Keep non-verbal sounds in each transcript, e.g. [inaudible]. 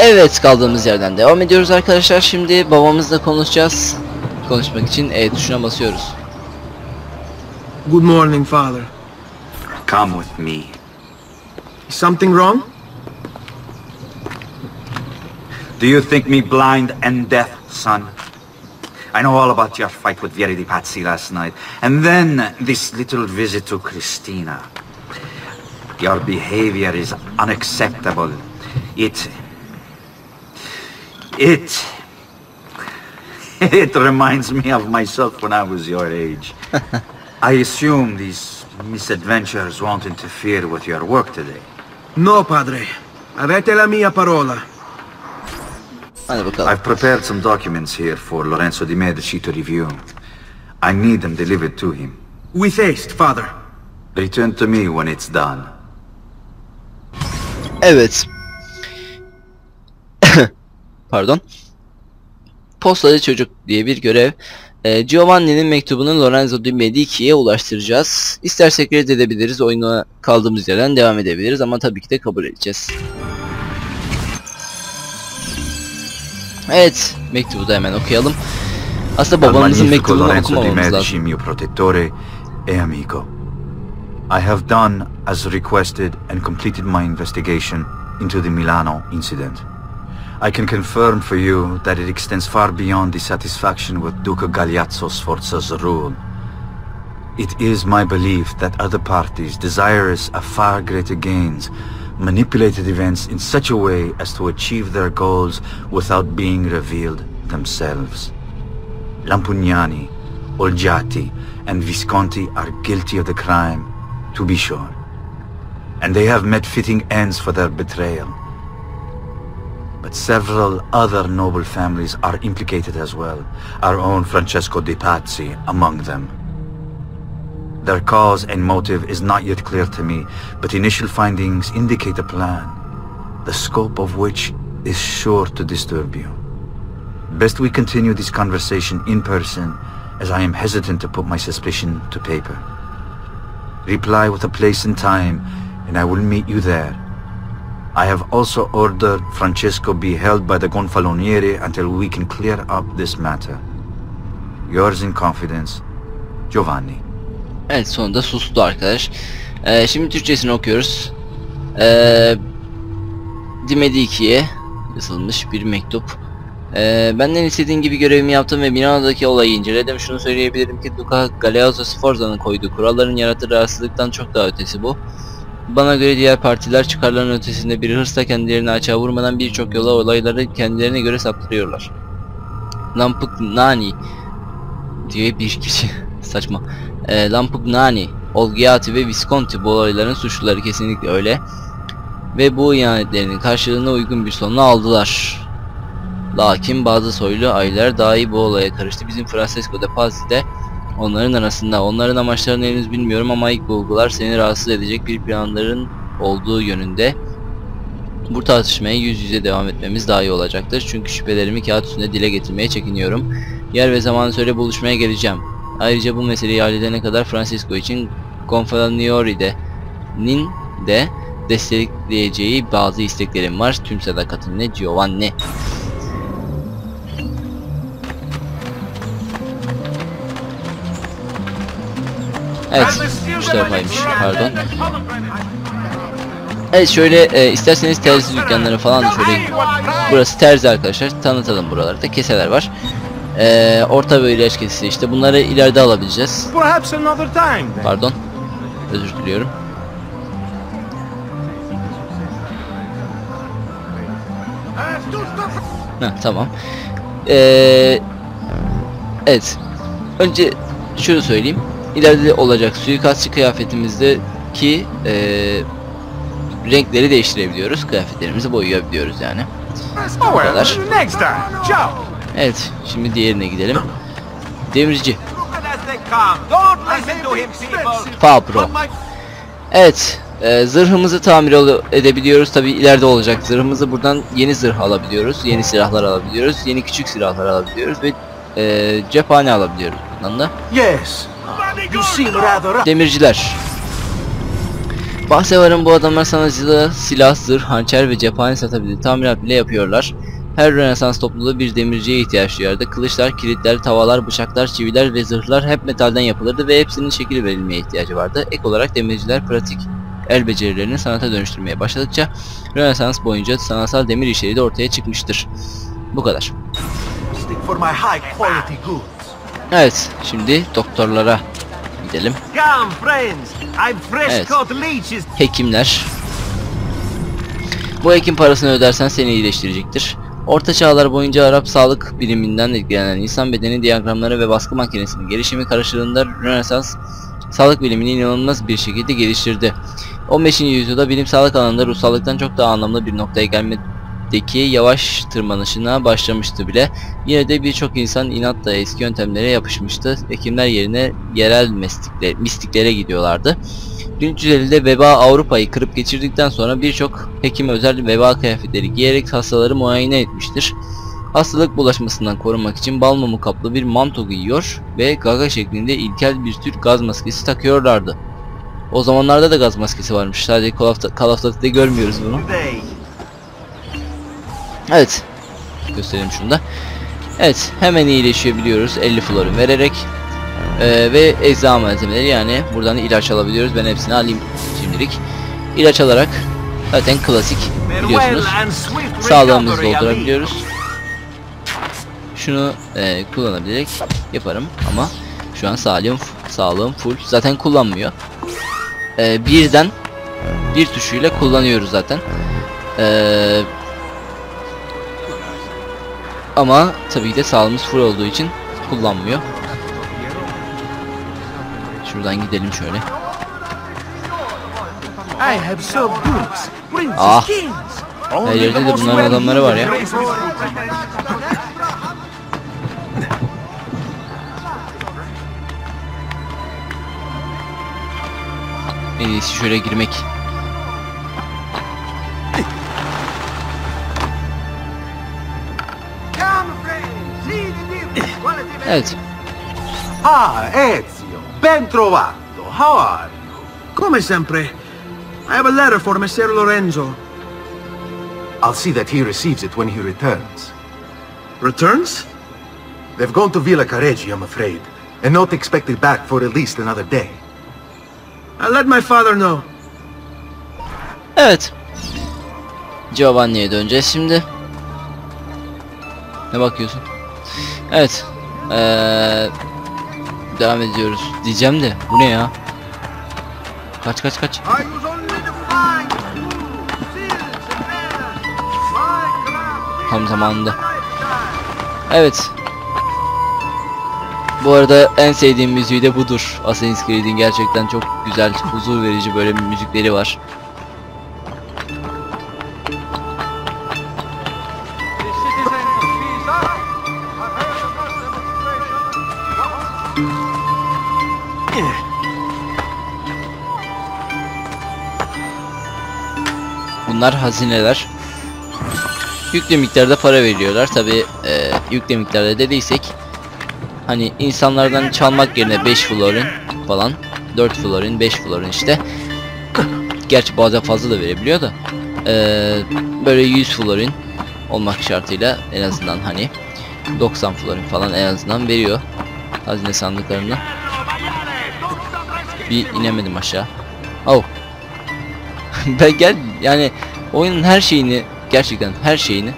Evet kaldığımız yerden devam ediyoruz arkadaşlar. Şimdi babamızla konuşacağız. Konuşmak için E tuşuna basıyoruz. Good morning, Father. Come with me. Is something wrong? Do you think me blind and deaf, son? I know all about your fight with Vieri di Pazzi last night, and then this little visit to Christina. Your behavior is unacceptable. It... It... [laughs] It reminds me of myself when I was your age. I assume these misadventures won't interfere with your work today. No, Padre. Avete la mia parola. Hadi. I've prepared some documents here for Lorenzo di Medici to review. I need them delivered to him. With haste, Father. Return to me when it's done. Evet. Pardon. Postacı çocuk diye bir görev. Ee, Giovanni'nin mektubunu Lorenzo di Medici'ye ulaştıracağız. İstersek reddedebiliriz, oyuna kaldığımız yerden devam edebiliriz ama tabii ki de kabul edeceğiz. Evet, mektubu da hemen okuyalım. Aslında babamızın mektubunu okumamamız lazım. Mio protettore e amico. I have done as requested and completed my investigation into the Milano incident. I can confirm for you that it extends far beyond the satisfaction with Duca Galeazzo Sforza's rule. It is my belief that other parties desirous of far greater gains manipulated events in such a way as to achieve their goals without being revealed themselves. Lampugnani, Olgiati, and Visconti are guilty of the crime, to be sure. And they have met fitting ends for their betrayal. But several other noble families are implicated as well, our own Francesco de Pazzi among them. Their cause and motive is not yet clear to me, but initial findings indicate a plan, the scope of which is sure to disturb you. Best we continue this conversation in person, as I am hesitant to put my suspicion to paper. Reply with a place and time, and I will meet you there. I have also ordered Francesco be held by the Gonfaloniere until we can clear up this matter. Yours in confidence, Giovanni. Evet sonunda sustu arkadaş. Ee, şimdi Türkçesini okuyoruz. Ee, Dimediki'ye yazılmış bir mektup. Ee, benden istediğin gibi görevimi yaptım ve Milano'daki olayı inceledim. Şunu söyleyebilirim ki Duca Galeazzo Sforza'nın koyduğu kuralların yarattığı rahatsızlıktan çok daha ötesi bu. Bana göre diğer partiler çıkarların ötesinde bir hırsla kendilerini açığa vurmadan birçok yola olayları kendilerine göre saptırıyorlar. Lampugnani diye bir kişi [laughs] saçma. E, Lampugnani, Olgiati ve Visconti bu olayların suçluları kesinlikle öyle. Ve bu ihanetlerinin karşılığına uygun bir sonunu aldılar. Lakin bazı soylu aileler dahi bu olaya karıştı. Bizim Francesco de Pazzi de onların arasında. Onların amaçlarını henüz bilmiyorum ama ilk bulgular seni rahatsız edecek bir planların olduğu yönünde. Bu tartışmaya yüz yüze devam etmemiz daha iyi olacaktır. Çünkü şüphelerimi kağıt üstünde dile getirmeye çekiniyorum. Yer ve zamanı söyle buluşmaya geleceğim. Ayrıca bu meseleyi halledene kadar Francisco için Confalonieri'nin de destekleyeceği bazı isteklerim var. Tüm sadakatinle Giovanni. Evet, şu tarafaymış. Pardon. Evet şöyle e, isterseniz terzi dükkanları falan da şöyle burası terzi arkadaşlar tanıtalım buralarda keseler var. E, orta boy ilaç kesesi işte bunları ileride alabileceğiz. Pardon. Özür diliyorum. Heh, tamam. Ee, evet. Önce şunu söyleyeyim. İleride olacak suikastçı kıyafetimizdeki ee, renkleri değiştirebiliyoruz. Kıyafetlerimizi boyayabiliyoruz yani. Oh well, kadar. next time. Ciao. Evet. Şimdi diğerine gidelim. Demirci. Fabro. Evet. e, zırhımızı tamir edebiliyoruz. Tabi ileride olacak zırhımızı buradan yeni zırh alabiliyoruz. Yeni silahlar alabiliyoruz. Yeni küçük silahlar alabiliyoruz ve e, cephane alabiliyoruz bundan da. Yes. Demirciler. Bahse varın bu adamlar sana silah, silah, zırh, hançer ve cephane satabilir. Tamirat bile yapıyorlar. Her Rönesans topluluğu bir demirciye ihtiyaç duyardı. Kılıçlar, kilitler, tavalar, bıçaklar, çiviler ve zırhlar hep metalden yapılırdı ve hepsinin şekil verilmeye ihtiyacı vardı. Ek olarak demirciler pratik el becerilerini sanata dönüştürmeye başladıkça Rönesans boyunca sanatsal demir işleri de ortaya çıkmıştır. Bu kadar. Evet, şimdi doktorlara gidelim. Evet. Hekimler. Bu hekim parasını ödersen seni iyileştirecektir. Orta çağlar boyunca Arap sağlık biliminden etkilenen insan bedeni diyagramları ve baskı makinesinin gelişimi karşılığında Rönesans sağlık bilimini inanılmaz bir şekilde geliştirdi. 15. yüzyılda bilim sağlık alanında ruhsallıktan çok daha anlamlı bir noktaya gelmedeki yavaş tırmanışına başlamıştı bile. Yine de birçok insan inatla eski yöntemlere yapışmıştı. Hekimler yerine yerel mistikle, mistiklere gidiyorlardı. 1350'de veba Avrupa'yı kırıp geçirdikten sonra birçok hekim özel veba kıyafetleri giyerek hastaları muayene etmiştir. Hastalık bulaşmasından korunmak için bal mumu kaplı bir manto giyiyor ve gaga şeklinde ilkel bir tür gaz maskesi takıyorlardı. O zamanlarda da gaz maskesi varmış. Sadece of Duty'de görmüyoruz bunu. Today. Evet. Gösterelim şunu da. Evet. Hemen iyileşebiliyoruz 50 florin vererek. Ee, ve eczane malzemeleri yani buradan ilaç alabiliyoruz. Ben hepsini alayım şimdilik. İlaç alarak zaten klasik biliyorsunuz. Sağlığımızı doldurabiliyoruz. Şunu e, kullanabilerek yaparım ama şu an sağlığım sağlığım full. Zaten kullanmıyor. E, birden bir tuşuyla kullanıyoruz zaten. E, ama tabii de sağlığımız full olduğu için kullanmıyor. Şuradan gidelim şöyle. Ah. Her yerde de bunların adamları var ya. En iyisi şöyle girmek. Evet. Ah, Ezio, ben trovato. How are you? Come sempre. I have a letter for Messer Lorenzo. I'll see that he receives it when he returns. Returns? They've gone to Villa Careggi, I'm afraid, and not expected back for at least another day. I'll let my father know. Evet. Giovanni'ye döneceğiz şimdi. Ne bakıyorsun? Evet. Ee, devam ediyoruz. Diyeceğim de bu ne ya? Kaç kaç kaç. Tam zamanında. Evet. Bu arada en sevdiğim müziği de budur. Assassin's Creed'in gerçekten çok güzel, huzur verici böyle müzikleri var. Bunlar hazineler. Yüklü miktarda para veriyorlar. Tabi e, yüklü miktarda dediysek hani insanlardan çalmak yerine 5 florin falan 4 florin 5 florin işte [clears throat] gerçi bazen fazla da verebiliyor da e, böyle 100 florin olmak şartıyla en azından hani 90 florin falan en azından veriyor hazine sandıklarına bir inemedim aşağı oh [laughs] ben gel yani oyunun her şeyini gerçekten her şeyini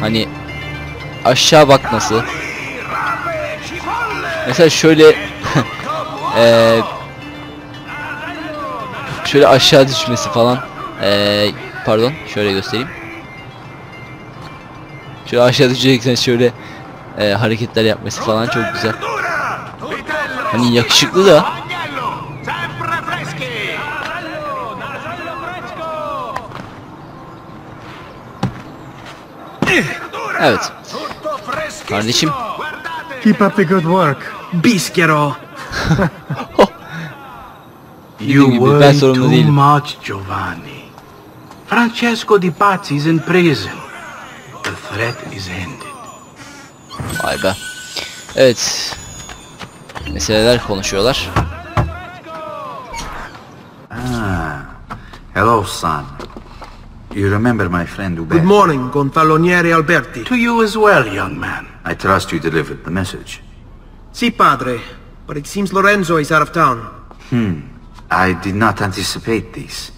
hani aşağı bakması. Mesela şöyle [laughs] eee şöyle aşağı düşmesi falan eee pardon şöyle göstereyim. Şöyle aşağı düşeceksen şöyle eee, hareketler yapması falan çok güzel. Hani yakışıklı da evet kardeşim Keep up the good work. Bischero. [laughs] Dediğim gibi ben sorumlu değilim. much, Giovanni. Francesco Di Pazzi is in prison. The threat is ended. Vay be. Evet. Meseleler konuşuyorlar. Ah, Hello, son. You remember my friend Uber? Good morning, Gonfaloniere Alberti. To you as well, young man. I trust you delivered the message. Si, padre. But it seems Lorenzo is out of town. Hmm. I did not anticipate this.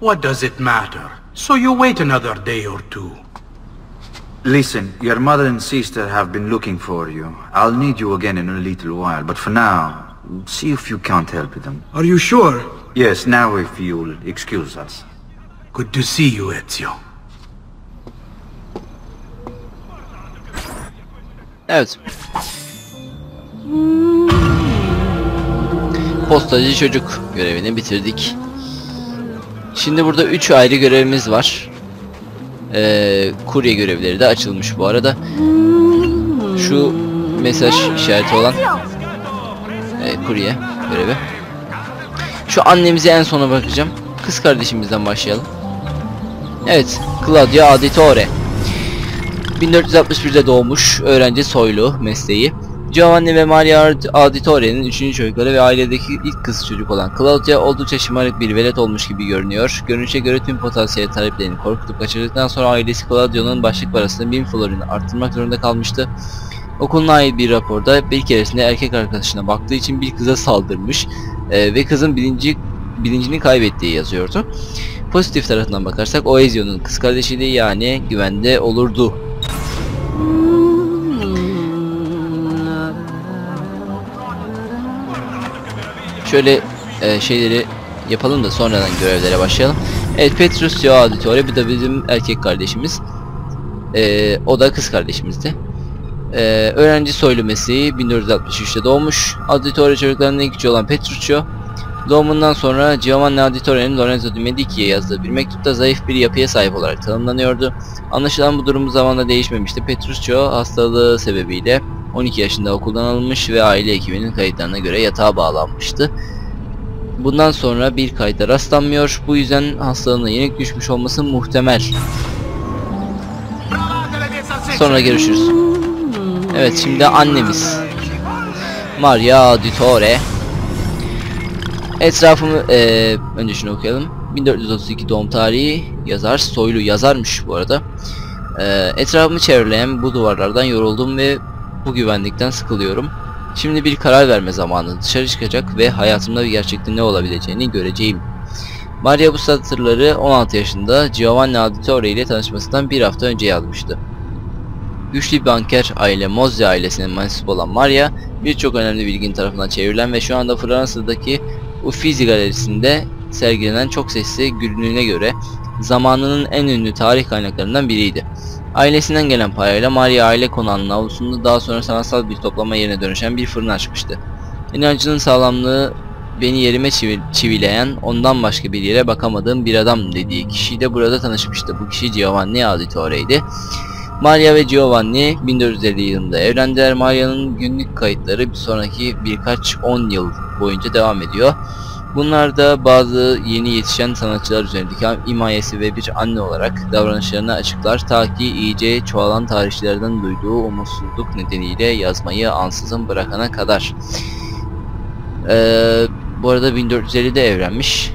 What does it matter? So you wait another day or two. Listen, your mother and sister have been looking for you. I'll need you again in a little while, but for now, see if you can't help them. Are you sure? Yes, now if you'll excuse us. Good to see you, Ezio. Evet. Postacı çocuk görevini bitirdik. Şimdi burada 3 ayrı görevimiz var. Ee, kurye görevleri de açılmış bu arada. Şu mesaj işareti olan e, kurye görevi. Şu annemizi en sona bırakacağım. Kız kardeşimizden başlayalım. Evet, Claudia Auditore. 1461'de doğmuş, öğrenci soylu mesleği. Giovanni ve Maria Auditore'nin üçüncü çocukları ve ailedeki ilk kız çocuk olan Claudia oldukça şımarık bir velet olmuş gibi görünüyor. Görünüşe göre tüm potansiyel taleplerini korkutup kaçırdıktan sonra ailesi Claudio'nun başlık parasını 1000 florini arttırmak zorunda kalmıştı. Okuluna ait bir raporda bir keresinde erkek arkadaşına baktığı için bir kıza saldırmış e, ve kızın bilinci, bilincini kaybettiği yazıyordu. Pozitif tarafından bakarsak Oezio'nun kız kardeşiydi yani güvende olurdu Şöyle e, şeyleri yapalım da sonradan görevlere başlayalım. Evet Petrusio Auditore bu da bizim erkek kardeşimiz. E, o da kız kardeşimizdi. E, öğrenci soylu mesleği 1463'te doğmuş. Auditore çocuklarının en küçüğü olan Petruccio. Doğumundan sonra Giovanni Auditore'nin Lorenzo di Medici'ye yazdığı bir mektupta zayıf bir yapıya sahip olarak tanımlanıyordu. Anlaşılan bu durum zamanla değişmemişti. Petruccio hastalığı sebebiyle 12 yaşında okuldan alınmış ve aile hekiminin kayıtlarına göre yatağa bağlanmıştı. Bundan sonra bir kayda rastlanmıyor. Bu yüzden hastalığına yenik düşmüş olması muhtemel. Sonra görüşürüz. Evet şimdi annemiz. Maria Auditore. Etrafımı eee önce şunu okuyalım. 1432 doğum tarihi yazar soylu yazarmış bu arada. Eee etrafımı çevreleyen bu duvarlardan yoruldum ve bu güvenlikten sıkılıyorum. Şimdi bir karar verme zamanı. Dışarı çıkacak ve hayatımda bir gerçekte ne olabileceğini göreceğim. Maria bu satırları 16 yaşında Giovanni Auditore ile tanışmasından bir hafta önce yazmıştı. Güçlü banker aile Mozzi ailesinin mensup olan Maria birçok önemli bilgin tarafından çevrilen ve şu anda Fransa'daki Uffizi galerisinde sergilenen çok sesli günlüğüne göre zamanının en ünlü tarih kaynaklarından biriydi. Ailesinden gelen parayla Maria aile konağının avlusunda daha sonra sanatsal bir toplama yerine dönüşen bir fırın açmıştı. İnancının sağlamlığı beni yerime çivi- çivileyen ondan başka bir yere bakamadığım bir adam dediği kişiyle burada tanışmıştı. Bu kişi Giovanni Auditore'ydi. Maria ve Giovanni 1450 yılında evlendiler. Maria'nın günlük kayıtları bir sonraki birkaç 10 yıl boyunca devam ediyor. Bunlar da bazı yeni yetişen sanatçılar üzerindeki himayesi ve bir anne olarak davranışlarını açıklar ta ki iyice çoğalan tarihçilerden duyduğu umutsuzluk nedeniyle yazmayı ansızın bırakana kadar. Ee, bu arada 1450'de evlenmiş.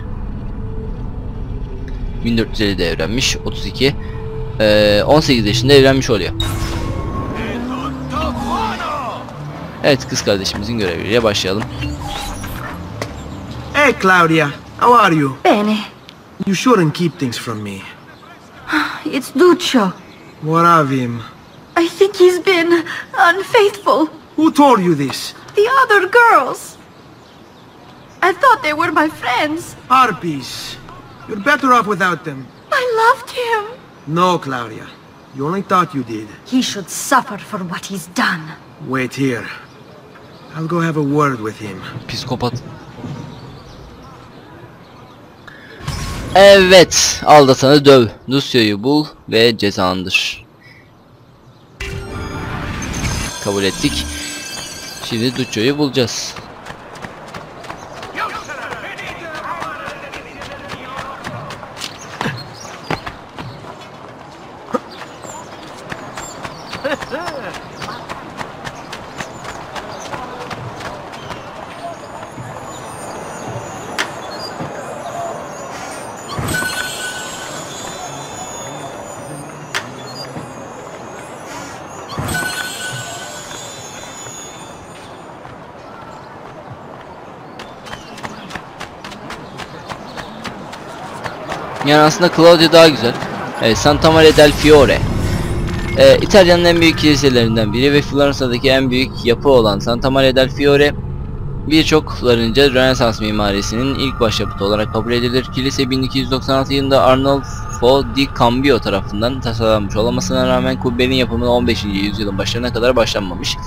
1450'de evlenmiş. 32. Ee, 18 yaşında evlenmiş oluyor. Evet kız kardeşimizin göreviyle başlayalım. Hey, Claudia. How are you? Bene. You shouldn't keep things from me. [sighs] It's Duccio. What of him? I think he's been unfaithful. Who told you this? The other girls. I thought they were my friends. Harpies. You're better off without them. I loved him. No, Claudia. You only thought you did. He should suffer for what he's done. Wait here. I'll go have a word with him. Psikopat. Evet, aldatanı döv, Lucia'yı bul ve cezalandır. Kabul ettik. Şimdi Duccio'yu bulacağız. Yani aslında Claudio daha güzel. Evet, Santa Maria del Fiore. Ee, İtalya'nın en büyük kiliselerinden biri ve Floransa'daki en büyük yapı olan Santa Maria del Fiore birçoklarınca Rönesans mimarisinin ilk başyapıtı olarak kabul edilir. Kilise 1296 yılında Arnolfo di Cambio tarafından tasarlanmış olmasına rağmen kubbenin yapımı 15. yüzyılın başlarına kadar başlanmamış.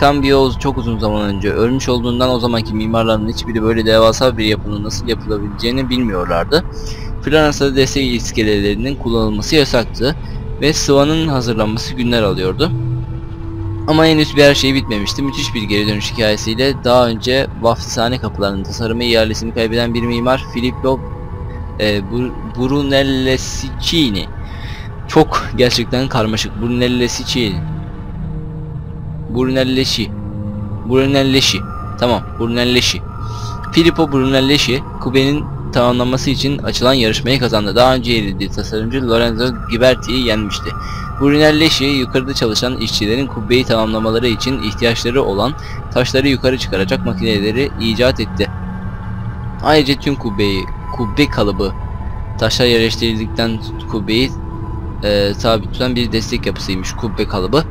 Cambio çok uzun zaman önce ölmüş olduğundan o zamanki mimarların hiçbiri böyle devasa bir yapının nasıl yapılabileceğini bilmiyorlardı. Floransa'da destek iskelelerinin kullanılması yasaktı ve sıvanın hazırlanması günler alıyordu. Ama henüz bir her şey bitmemişti. Müthiş bir geri dönüş hikayesiyle daha önce vaftizhane kapılarının tasarımı ihalesini kaybeden bir mimar Filippo e, Bur- Brunellesicini. Çok gerçekten karmaşık. Brunellesicini. Brunellesci. Brunellesci. Tamam, Brunellesci. Filippo Brunelleschi, kubbenin tamamlanması için açılan yarışmayı kazandı. Daha önce yenildiği tasarımcı Lorenzo Ghiberti'yi yenmişti. Brunelleschi yukarıda çalışan işçilerin kubbeyi tamamlamaları için ihtiyaçları olan taşları yukarı çıkaracak makineleri icat etti. Ayrıca tüm kubbeyi, kubbe kalıbı taşlar yerleştirildikten kubbeyi e, sabit tutan bir destek yapısıymış kubbe kalıbı.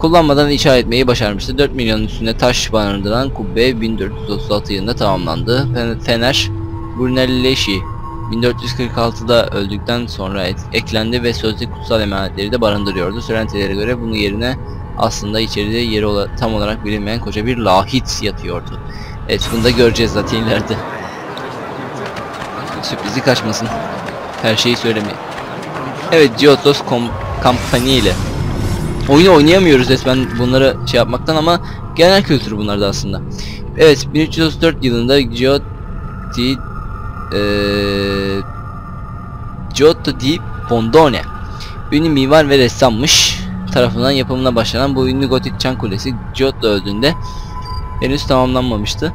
Kullanmadan inşa etmeyi başarmıştı. 4 milyonun üstünde taş barındıran kubbe 1436 yılında tamamlandı. Fen- Fener Brunelleschi 1446'da öldükten sonra eklendi ve sözde kutsal emanetleri de barındırıyordu. Söylentilere göre bunun yerine aslında içeride yeri ola- tam olarak bilinmeyen koca bir lahit yatıyordu. Evet bunu da göreceğiz zaten ileride. Sürprizi kaçmasın. Her şeyi söylemeyin. Evet Giottos Company ile oyunu oynayamıyoruz resmen bunları şey yapmaktan ama genel kültür bunlar da aslında. Evet 1334 yılında Giotti eee Giotto di Bondone ünlü mimar ve ressammış tarafından yapımına başlanan bu ünlü gotik çan kulesi Giotto öldüğünde henüz tamamlanmamıştı.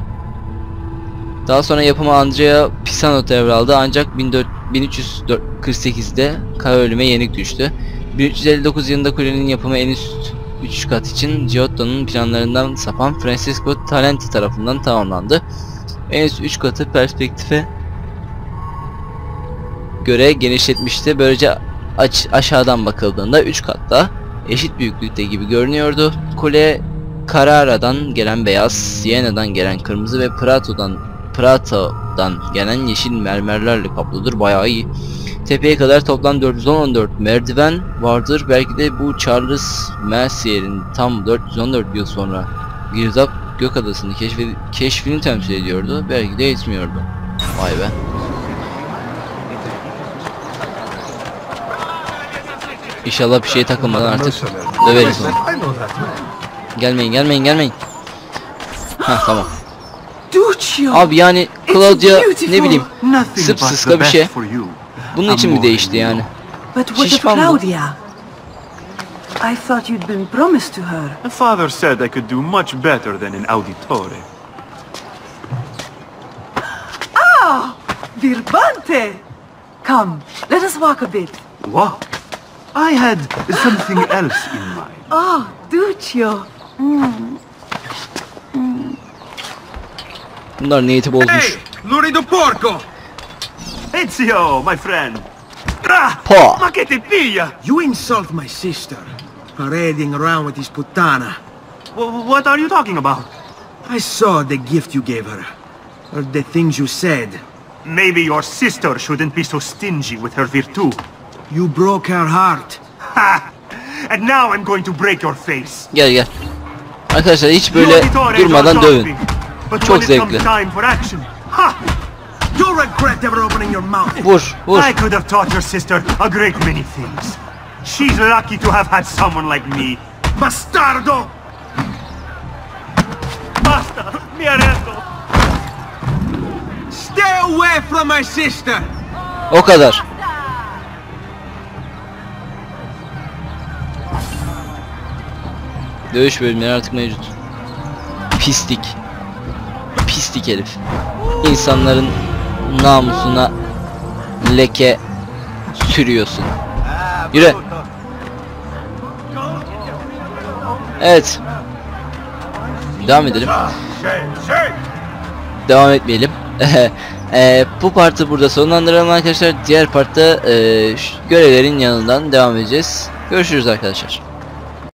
Daha sonra yapımı Andrea Pisano devraldı ancak 14 1348'de K ölüme yenik düştü. 1359 yılında kulenin yapımı en üst 3 kat için Giotto'nun planlarından sapan Francisco Talenti tarafından tamamlandı. En üst 3 katı perspektife göre genişletmişti. Böylece aç aşağıdan bakıldığında 3 katta eşit büyüklükte gibi görünüyordu. Kule Carrara'dan gelen beyaz, Siena'dan gelen kırmızı ve Prato'dan Prato'dan gelen yeşil mermerlerle kaplıdır. Bayağı iyi. Tepeye kadar toplam 414 merdiven vardır. Belki de bu Charles Mercier'in tam 414 yıl sonra girdap gök adasını keşfi, keşfini temsil ediyordu. Belki de etmiyordu. Vay be. İnşallah bir şeye takılmadan artık döveriz onu. Gelmeyin gelmeyin gelmeyin. Ha tamam. Abi yani Claudia ne bileyim Nothing Sıp but sıska the bir şey. bunun için mi değişti yani? Şişman bu. I thought you'd been promised to her. My father said I could do much better than in Auditore. Birbante! Come, let us walk a bit. What? I had something else in mind. Oh, Duccio! Bunlar niyeti bozmuş. Hey, lurido porco! Ezio, my friend. Ah, Pa. ma che te piglia? You insult my sister, parading around with this puttana. Wh- what are you talking about? I saw the gift you gave her. or the things you said. Maybe your sister shouldn't be so stingy with her virtù. You broke her heart. Ha! And now I'm going to break your face. Gel gel. Arkadaşlar hiç böyle durmadan dövün. But Çok when it comes zevkli. time for action, ha! You'll regret ever opening your mouth. Vur vur. I could have taught your sister a great many things. She's lucky to have had someone like me. Bastardo! Basta! Mi arrendo! Stay away from my sister! O kadar. Dövüş bölümleri artık mevcut. Pislik. Pislik herif. İnsanların namusuna leke sürüyorsun. Yürü. Evet. Devam edelim. Devam etmeyelim. Eee, [laughs] bu partı burada sonlandıralım arkadaşlar. Diğer partta şu görevlerin yanından devam edeceğiz. Görüşürüz arkadaşlar.